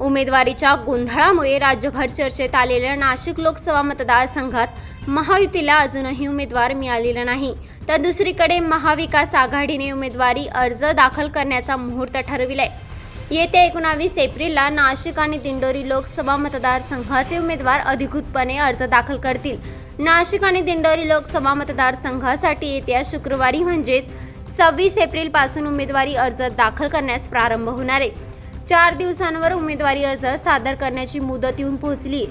उमेदवारीच्या गोंधळामुळे राज्यभर चर्चेत आलेल्या नाशिक लोकसभा मतदारसंघात महायुतीला अजूनही उमेदवार मिळालेला नाही. तर दुसरीकडे महाविकास आघाडीने उमेदवारी अर्ज दाखल करण्याचा मुहूर्त ठरविलाय. येत्या एकोणावीस एप्रिलला नाशिक आणि दिंडोरी लोकसभा मतदारसंघाचे उमेदवार अधिकृतपणे अर्ज दाखल करतील. नाशिक आणि दिंडोरी लोकसभा मतदारसंघासाठी येत्या शुक्रवारी म्हणजेच सव्वीस एप्रिलपासून उमेदवारी अर्ज दाखल करण्यास प्रारंभ होणार आहे. चार दिवसांवर उमेदवारी अर्ज सादर करण्याची मुदत येऊन पोहोचली.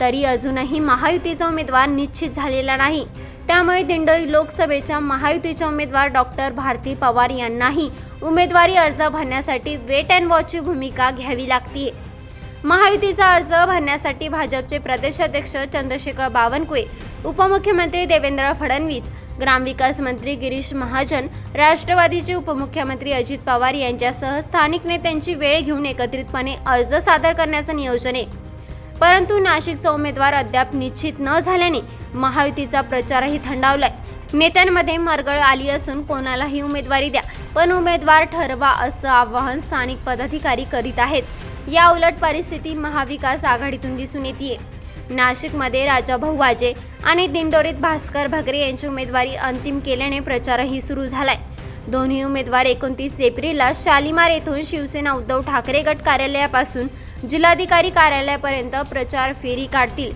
तरी अजूनही महायुतीचा उमेदवार निश्चित झालेला नाही. त्यामुळे दिंडोरी लोकसभेच्या महायुतीच्या उमेदवार डॉक्टर भारती पवार यांनाही उमेदवारी अर्ज भरण्यासाठी वेट अँड वॉचची भूमिका घ्यावी लागते महायुतीचा अर्ज भरण्यासाठी भाजपचे प्रदेशाध्यक्ष चंद्रशेखर बावनकुळे उपमुख्यमंत्री देवेंद्र फडणवीस ग्रामविकास मंत्री गिरीश महाजन राष्ट्रवादीचे उपमुख्यमंत्री अजित पवार यांच्यासह स्थानिक नेत्यांची वेळ घेऊन एकत्रितपणे अर्ज सादर करण्याचं नियोजन आहे. परंतु नाशिकचा उमेदवार अद्याप निश्चित न झाल्याने महायुतीचा प्रचारही थंडावलाय. नेत्यांमध्ये मरगळ आली असून कोणालाही उमेदवारी द्या पण उमेदवार ठरवा असं आवाहन स्थानिक पदाधिकारी करीत आहेत. या उलट परिस्थिती महाविकास आघाडीतून दिसून येते नाशिकमध्ये राजाभाऊ वाजे आणि दिंडोरीत भास्कर भगरे यांची उमेदवारी अंतिम केल्याने प्रचारही सुरू झालाय. दोन्ही उमेदवार एकोणतीस एप्रिलला शालिमार येथून शिवसेना उद्धव ठाकरे गट कार्यालयापासून जिल्हाधिकारी कार्यालयापर्यंत प्रचार फेरी काढतील.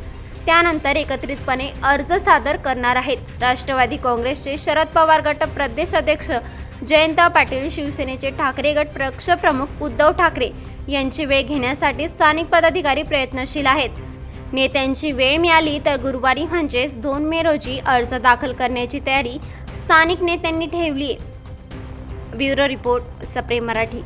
त्यानंतर एकत्रितपणे अर्ज सादर करणार आहेत. राष्ट्रवादी काँग्रेसचे शरद पवार गट प्रदेश अध्यक्ष जयंत पाटील शिवसेनेचे ठाकरे गट पक्षप्रमुख उद्धव ठाकरे यांची वेळ घेण्यासाठी स्थानिक पदाधिकारी प्रयत्नशील आहेत. नेत्यांची वेळ मिळाली तर गुरुवारी म्हणजेच दोन मे रोजी अर्ज दाखल करण्याची तयारी स्थानिक नेत्यांनी ठेवली आहे. Bureau report Sapre Marathi.